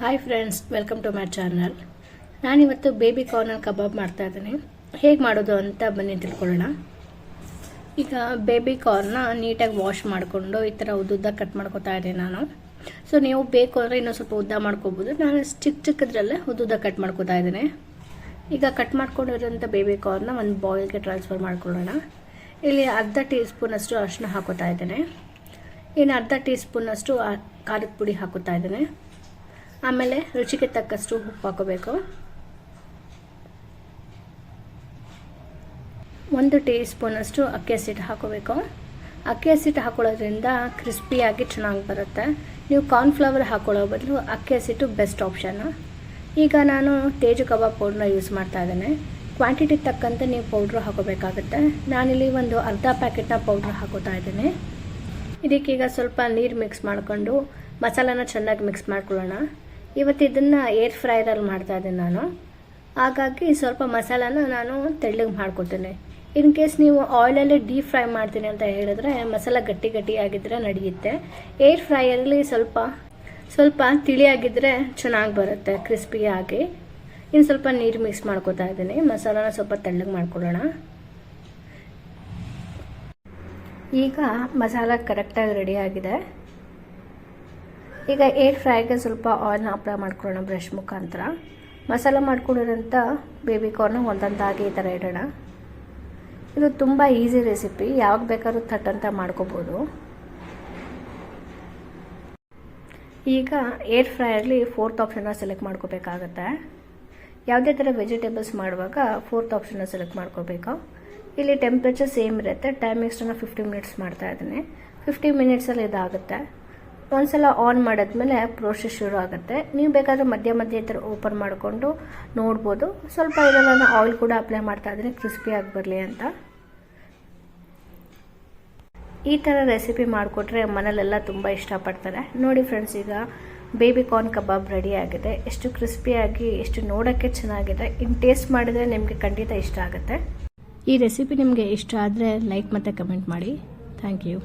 Hi friends welcome to my channel ನಾನಿವತ್ತು baby corn kebab ಮಾಡ್ತಾ ಇದ್ದೀನಿ. ಹೇಗೆ ಮಾಡೋದು ಅಂತ ಬನ್ನಿ ತಿಳ್ಕೊಳ್ಳೋಣ. ಈಗ ಬೇಬಿ ಕಾರ್ನ ನೀಟಾಗಿ ವಾಶ್ ಮಾಡಿಕೊಂಡು ಈ ಥರ ಉದ್ದುದ್ದ ಕಟ್ ಮಾಡ್ಕೊತಾ ಇದ್ದೀನಿ ನಾನು. ಸೊ ನೀವು ಬೇಕು ಅಂದರೆ ಇನ್ನೂ ಸ್ವಲ್ಪ ಉದ್ದ ಮಾಡ್ಕೋಬೋದು. ನಾನು ಚಿಕ್ಕ ಚಿಕ್ಕದ್ರಲ್ಲೇ ಉದ್ದುದ್ದ ಕಟ್ ಮಾಡ್ಕೊತಾ ಇದ್ದೀನಿ. ಈಗ ಕಟ್ ಮಾಡ್ಕೊಂಡಿರೋಂಥ ಬೇಬಿ ಕಾರ್ನ ಒಂದು ಬಾಯ್ಲ್ಗೆ ಟ್ರಾನ್ಸ್ಫರ್ ಮಾಡ್ಕೊಳ್ಳೋಣ. ಇಲ್ಲಿ ಅರ್ಧ ಟೀ ಸ್ಪೂನಷ್ಟು ಅರಿಶಿನ ಹಾಕೋತಾ ಇದ್ದೇನೆ. ಇನ್ನು ಅರ್ಧ ಟೀ ಸ್ಪೂನಷ್ಟು ಖಾರದ ಪುಡಿ ಹಾಕೋತಾ ಇದ್ದೇನೆ. ಆಮೇಲೆ ರುಚಿಗೆ ತಕ್ಕಷ್ಟು ಉಪ್ಪು ಹಾಕೋಬೇಕು. ಒಂದು ಟೀ ಸ್ಪೂನಷ್ಟು ಅಕ್ಕಿ ಹಸಿಟ್ಟು ಹಾಕೋಬೇಕು. ಅಕ್ಕಿ ಹಸಿಟ್ಟು ಹಾಕೊಳ್ಳೋದ್ರಿಂದ ಕ್ರಿಸ್ಪಿಯಾಗಿ ಚೆನ್ನಾಗಿ ಬರುತ್ತೆ. ನೀವು ಕಾರ್ನ್ಫ್ಲವರ್ ಹಾಕೊಳ್ಳೋ ಬದಲು ಅಕ್ಕಿ ಹಸಿಟ್ಟು ಬೆಸ್ಟ್ ಆಪ್ಷನ್ನು ಈಗ ನಾನು ತೇಜು ಕಬಾಬ್ ಪೌಡ್ರನ್ನ ಯೂಸ್ ಮಾಡ್ತಾ ಇದ್ದೇನೆ. ಕ್ವಾಂಟಿಟಿ ತಕ್ಕಂತೆ ನೀವು ಪೌಡ್ರ್ ಹಾಕೋಬೇಕಾಗುತ್ತೆ. ನಾನಿಲ್ಲಿ ಒಂದು ಅರ್ಧ ಪ್ಯಾಕೆಟ್ನ ಪೌಡ್ರ್ ಹಾಕೋತಾ ಇದ್ದೀನಿ. ಇದಕ್ಕೀಗ ಸ್ವಲ್ಪ ನೀರು ಮಿಕ್ಸ್ ಮಾಡಿಕೊಂಡು ಮಸಾಲಾನ ಚೆನ್ನಾಗಿ ಮಿಕ್ಸ್ ಮಾಡ್ಕೊಳ್ಳೋಣ. ಇವತ್ತು ಇದನ್ನು ಏರ್ ಫ್ರೈರಲ್ಲಿ ಮಾಡ್ತಾ ಇದ್ದೀನಿ ನಾನು. ಹಾಗಾಗಿ ಸ್ವಲ್ಪ ಮಸಾಲಾನ ನಾನು ತೆಳ್ಳಗೆ ಮಾಡ್ಕೊತೀನಿ ಇನ್ ಕೇಸ್ ನೀವು ಆಯಿಲಲ್ಲಿ ಡೀಪ್ ಫ್ರೈ ಮಾಡ್ತೀನಿ ಅಂತ ಹೇಳಿದ್ರೆ ಮಸಾಲ ಗಟ್ಟಿ ಗಟ್ಟಿ ಆಗಿದ್ರೆ ನಡೆಯುತ್ತೆ. ಏರ್ ಫ್ರೈಯಲ್ಲಿ ಸ್ವಲ್ಪ ಸ್ವಲ್ಪ ತಿಳಿಯಾಗಿದ್ದರೆ ಚೆನ್ನಾಗಿ ಬರುತ್ತೆ ಕ್ರಿಸ್ಪಿಯಾಗಿ ಇನ್ನು ಸ್ವಲ್ಪ ನೀರು ಮಿಕ್ಸ್ ಮಾಡ್ಕೊತಾ ಇದ್ದೀನಿ. ಮಸಾಲಾನ ಸ್ವಲ್ಪ ತೆಳ್ಳಗೆ ಮಾಡ್ಕೊಳ್ಳೋಣ. ಈಗ ಮಸಾಲ ಕರೆಕ್ಟಾಗಿ ರೆಡಿ ಆಗಿದೆ. ಈಗ ಏರ್ ಫ್ರೈಗೆ ಸ್ವಲ್ಪ ಆಯಿಲ್ನ ಅಪ್ಲೈ ಮಾಡ್ಕೊಳ್ಳೋಣ ಬ್ರಷ್ ಮುಖಾಂತರ. ಮಸಾಲ ಮಾಡ್ಕೊಂಡಿರೋಂಥ ಬೇಬಿ ಕಾರ್ನ ಒಂದೊಂದಾಗಿ ಈ ಥರ ಇಡೋಣ. ಇದು ತುಂಬ ಈಸಿ ರೆಸಿಪಿ ಯಾವಾಗ ಬೇಕಾದ್ರೂ ಥಟ್ ಅಂತ ಮಾಡ್ಕೋಬೋದು. ಈಗ ಏರ್ ಫ್ರೈಯಲ್ಲಿ ಫೋರ್ತ್ ಆಪ್ಷನ್ನ ಸೆಲೆಕ್ಟ್ ಮಾಡ್ಕೋಬೇಕಾಗತ್ತೆ. ಯಾವುದೇ ಥರ ವೆಜಿಟೇಬಲ್ಸ್ ಮಾಡುವಾಗ ಫೋರ್ತ್ ಆಪ್ಷನ್ನ ಸೆಲೆಕ್ಟ್ ಮಾಡ್ಕೋಬೇಕು. ಇಲ್ಲಿ ಟೆಂಪ್ರೇಚರ್ ಸೇಮ್ ಇರುತ್ತೆ. ಟೈಮ್ ಎಕ್ಸ್ಟನ್ನ ಫಿಫ್ಟಿ ಮಿನಿಟ್ಸ್ ಮಾಡ್ತಾ ಇದ್ದೀನಿ. ಫಿಫ್ಟಿ ಮಿನಿಟ್ಸಲ್ಲಿ ಇದಾಗುತ್ತೆ. ಒಂದ್ಸಲ ಆನ್ ಮಾಡಿದ್ಮೇಲೆ ಪ್ರೋಸೆಸ್ ಶುರು ಆಗುತ್ತೆ. ನೀವು ಬೇಕಾದರೆ ಮಧ್ಯ ಮಧ್ಯ ಥರ ಓಪನ್ ಮಾಡಿಕೊಂಡು ನೋಡ್ಬೋದು. ಸ್ವಲ್ಪ ಇದೆಲ್ಲ ನಾನು ಆಯಿಲ್ ಕೂಡ ಅಪ್ಲೈ ಮಾಡ್ತಾ ಇದ್ದೀನಿ ಕ್ರಿಸ್ಪಿಯಾಗಿ ಬರಲಿ ಅಂತ. ಈ ಥರ ರೆಸಿಪಿ ಮಾಡಿಕೊಟ್ರೆ ಮನೇಲೆಲ್ಲ ತುಂಬ ಇಷ್ಟಪಡ್ತಾರೆ. ನೋಡಿ ಫ್ರೆಂಡ್ಸ್ ಈಗ ಬೇಬಿ ಕಾರ್ನ್ ಕಬಾಬ್ ರೆಡಿ ಆಗಿದೆ. ಎಷ್ಟು ಕ್ರಿಸ್ಪಿಯಾಗಿ ಎಷ್ಟು ನೋಡೋಕ್ಕೆ ಚೆನ್ನಾಗಿದೆ. ಇನ್ನು ಟೇಸ್ಟ್ ಮಾಡಿದರೆ ನಿಮಗೆ ಖಂಡಿತ ಇಷ್ಟ ಆಗುತ್ತೆ. ಈ ರೆಸಿಪಿ ನಿಮಗೆ ಇಷ್ಟ ಆದರೆ ಲೈಕ್ ಮತ್ತು ಕಮೆಂಟ್ ಮಾಡಿ. Thank you